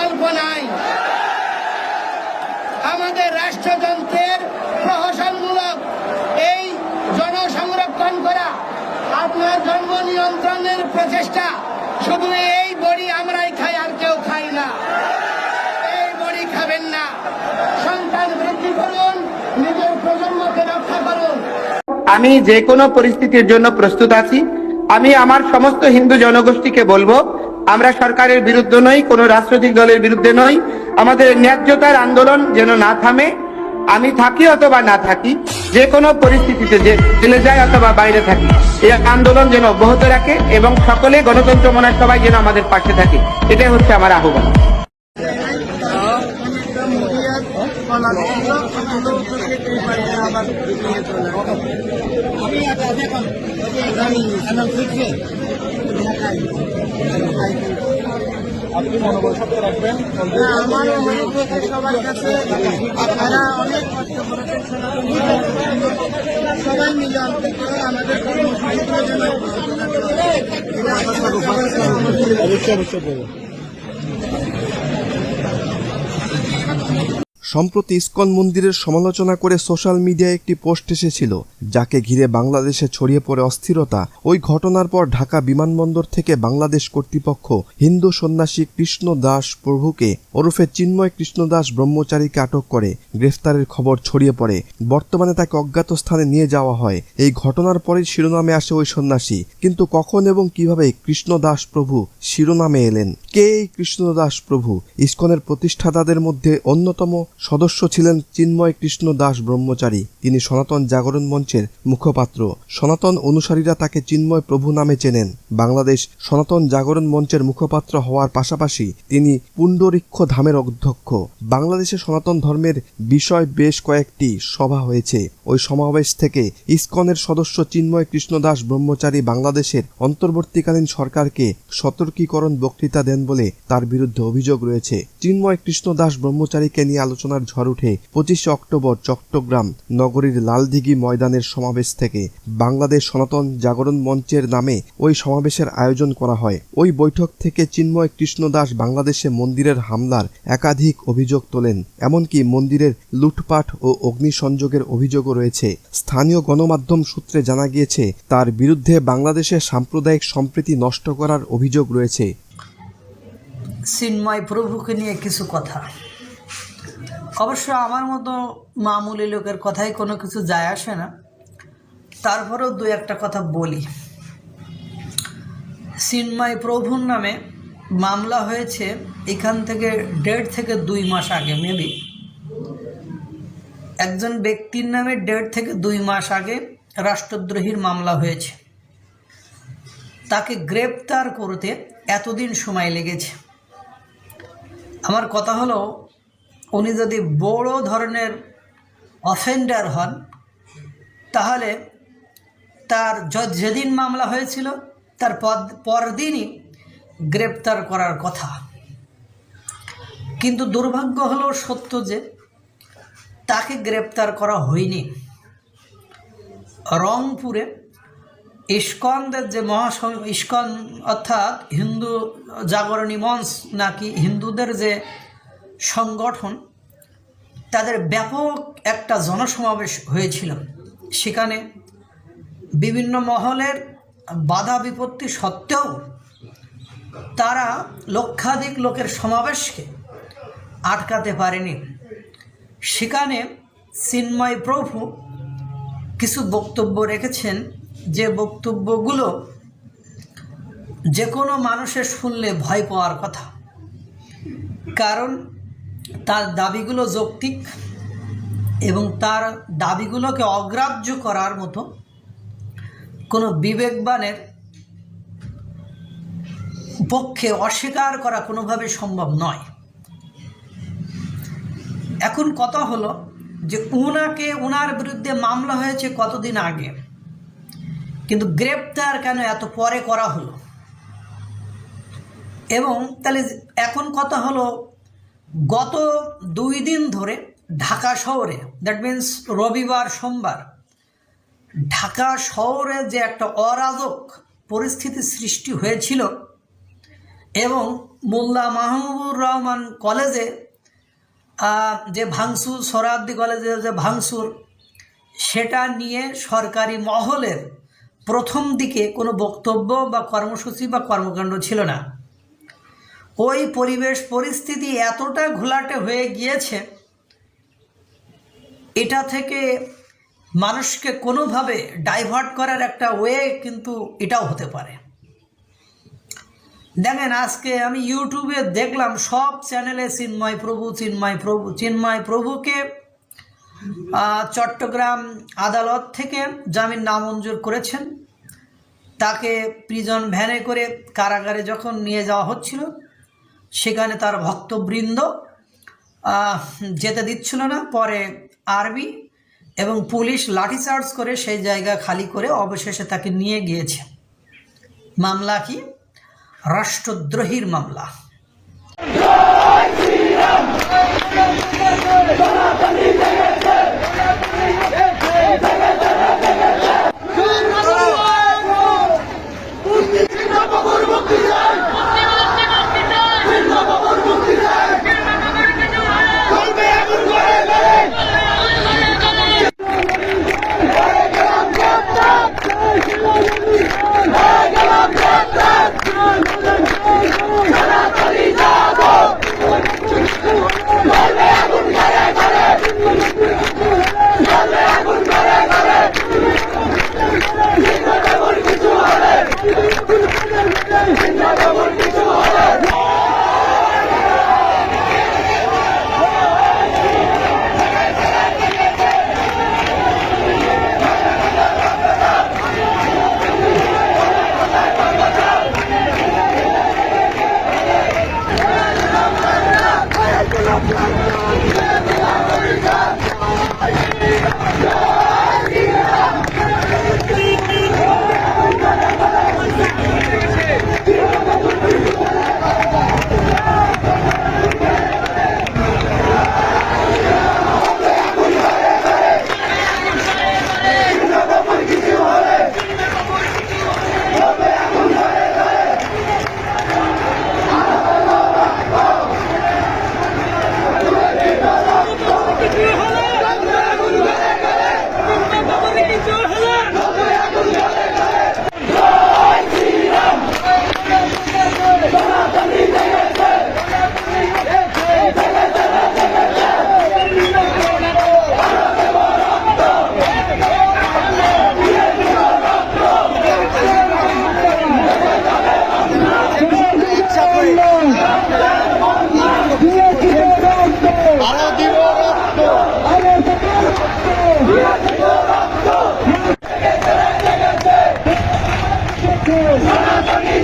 বিকল্প নাই। আমাদের রাষ্ট্রযন্ত্রের প্রহসনমূলক এই জনসংরক্ষণ করা, আপনার জন্ম নিয়ন্ত্রণের প্রচেষ্টা, শুধু এই বড়ি আমরাই খাই আর কেউ খাই না। এই বড়ি খাবেন না। সন্তান বৃদ্ধি করুন, নিজের প্রজন্মকে রক্ষা করুন। আমি যে কোনো পরিস্থিতির জন্য প্রস্তুত আছি। আমি আমার সমস্ত হিন্দু জনগোষ্ঠীকে বলব আমরা সরকারের বিরুদ্ধে নই কোনো রাজনৈতিক দলের বিরুদ্ধে নই আমাদের ন্যায্যতার আন্দোলন যেন না থামে আমি থাকি অথবা না থাকি যে কোনো পরিস্থিতিতে যে জেলে যায় অথবা বাইরে থাকি এই আন্দোলন যেন অব্যাহত রাখে এবং সকলে গণতন্ত্র মনে সবাই যেন আমাদের পাশে থাকে এটাই হচ্ছে আমার আহ্বান আপনি মনোবল শক্ত রাখবেন আমার মনে থেকে সবার কাছে আপনারা অনেক কষ্ট করেছেন। সবাই মিলে অন্তত আমাদের অবশ্যই অবশ্যই সম্প্রতি ইস্কন মন্দিরের সমালোচনা করে সোশ্যাল মিডিয়ায় একটি পোস্ট এসেছিল, যাকে ঘিরে বাংলাদেশে ছড়িয়ে পড়ে অস্থিরতা। ওই ঘটনার পর ঢাকা বিমানবন্দর থেকে বাংলাদেশ কর্তৃপক্ষ হিন্দু সন্ন্যাসী কৃষ্ণ দাস প্রভুকে ওরফে চিন্ময় কৃষ্ণ দাস ব্রহ্মচারীকে আটক করে গ্রেফতারের খবর ছড়িয়ে পড়ে। বর্তমানে তাকে অজ্ঞাত স্থানে নিয়ে যাওয়া হয়। এই ঘটনার পরেই শিরোনামে আসে ওই সন্ন্যাসী। কিন্তু কখন এবং কীভাবে কৃষ্ণ দাস প্রভু শিরোনামে এলেন? কে এই কৃষ্ণ দাস প্রভু? ইস্কনের প্রতিষ্ঠাতাদের মধ্যে অন্যতম সদস্য ছিলেন চিন্ময় কৃষ্ণ দাস ব্রহ্মচারী। তিনি সনাতন জাগরণ মঞ্চের মুখপাত্র। সনাতন অনুসারীরা তাকে চিন্ময় প্রভু নামে চেনেন। বাংলাদেশ সনাতন জাগরণ মঞ্চের মুখপাত্র হওয়ার পাশাপাশি তিনি পুণ্ডরিক্ষ ধামের অধ্যক্ষ। বাংলাদেশে সনাতন ধর্মের বিষয় বেশ কয়েকটি সভা হয়েছে। ওই সমাবেশ থেকে ইসকনের সদস্য চিন্ময় কৃষ্ণ দাস ব্রহ্মচারী বাংলাদেশের অন্তর্বর্তীকালীন সরকারকে সতর্কীকরণ বক্তৃতা দেন বলে তার বিরুদ্ধে অভিযোগ রয়েছে। চিন্ময় কৃষ্ণ দাস ব্রহ্মচারীকে নিয়ে আলোচনার ঝড় উঠে পঁচিশে অক্টোবর চট্টগ্রাম নগরীর লালদিঘি ময়দানের সমাবেশ থেকে বাংলাদেশ সনাতন জাগরণ মঞ্চের নামে ওই সমাবেশের আয়োজন করা হয়। ওই বৈঠক থেকে চিন্ময় কৃষ্ণ দাস বাংলাদেশে মন্দিরের হামলার একাধিক অভিযোগ তোলেন। এমনকি মন্দিরের লুটপাট ও অগ্নিসংযোগের অভিযোগও রয়েছে। স্থানীয় গণমাধ্যম সূত্রে জানা গিয়েছে, তার বিরুদ্ধে বাংলাদেশে সাম্প্রদায়িক সম্প্রীতি নষ্ট করার অভিযোগ রয়েছে। চিন্ময় প্রভুকে নিয়ে কিছু কথা। অবশ্য আমার মতো মামুলি লোকের কথাই কোনো কিছু যায় আসে না। তারপরেও দু একটা কথা বলি। চিন্ময় প্রভুর নামে মামলা হয়েছে এখান থেকে দেড় থেকে দুই মাস আগে, মেবি। একজন ব্যক্তির নামে দেড় থেকে দুই মাস আগে রাষ্ট্রদ্রোহীর মামলা হয়েছে। তাকে গ্রেপ্তার করতে এতদিন সময় লেগেছে। আমার কথা হলো, উনি যদি বড় ধরনের অফেন্ডার হন, তাহলে তার যেদিন মামলা হয়েছিল, তার পদ পরদিনই গ্রেপ্তার করার কথা। কিন্তু দুর্ভাগ্য হলো সত্য যে তাকে গ্রেপ্তার করা হয়নি। রংপুরে ইস্কনদের যে মহাস, ইস্কন অর্থাৎ হিন্দু জাগরণী মঞ্চ নাকি হিন্দুদের যে সংগঠন, তাদের ব্যাপক একটা জনসমাবেশ হয়েছিল। সেখানে বিভিন্ন মহলের বাধা বিপত্তি সত্ত্বেও তারা লক্ষাধিক লোকের সমাবেশকে আটকাতে পারেনি। সেখানে চিন্ময় প্রভু কিছু বক্তব্য রেখেছেন। যে বক্তব্যগুলো যে কোনো মানুষের শুনলে ভয় পাওয়ার কথা। কারণ তার দাবিগুলো যৌক্তিক এবং তার দাবিগুলোকে অগ্রাহ্য করার মতো কোনো বিবেকবানের পক্ষে অস্বীকার করা কোনোভাবে সম্ভব নয়। এখন কথা হলো যে উনাকে, উনার বিরুদ্ধে মামলা হয়েছে কতদিন আগে? কিন্তু গ্রেপ্তার কেন এত পরে করা হলো? এবং তাহলে এখন কথা হলো গত দুই দিন ধরে ঢাকা শহরে দ্যাট মিন্স রবিবার, সোমবার, ঢাকা শহরে যে একটা অরাজক পরিস্থিতি সৃষ্টি হয়েছিল এবং মোল্লা মাহবুবুর রহমান কলেজে যে ভাঙচুর সরাদ্দি কলেজের যে ভাঙচুর, সেটা নিয়ে সরকারি মহলের প্রথম দিকে কোনো বক্তব্য বা কর্মসূচি বা কর্মকাণ্ড ছিল না। ওই পরিবেশ পরিস্থিতি এতটা ঘোলাটে হয়ে গিয়েছে, এটা থেকে মানুষকে কোনোভাবে ডাইভার্ট করার একটা ওয়ে কিন্তু এটাও হতে পারে। দেখেন, আজকে আমি ইউটিউবে দেখলাম, সব চ্যানেলে চিন্ময় প্রভু চিন্ময় প্রভু, চিন্ময় প্রভুকে চট্টগ্রাম আদালত থেকে জামিন নামঞ্জুর করেছেন। তাকে প্রিজন ভ্যানে করে কারাগারে যখন নিয়ে যাওয়া হচ্ছিল, সেখানে তার ভক্তবৃন্দ যেতে দিচ্ছিল না। পরে আর্মি এবং পুলিশ লাঠিচার্জ করে সেই জায়গা খালি করে অবশেষে তাকে নিয়ে গিয়েছে। মামলা কি? রাষ্ট্রদ্রোহীর মামলা।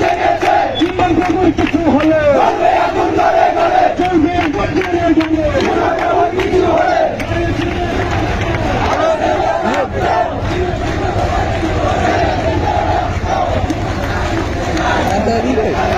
জেগেছে জীবন কবুল কিছু হলে চলবে আগুন ঘরে কিছু হলে Thank you.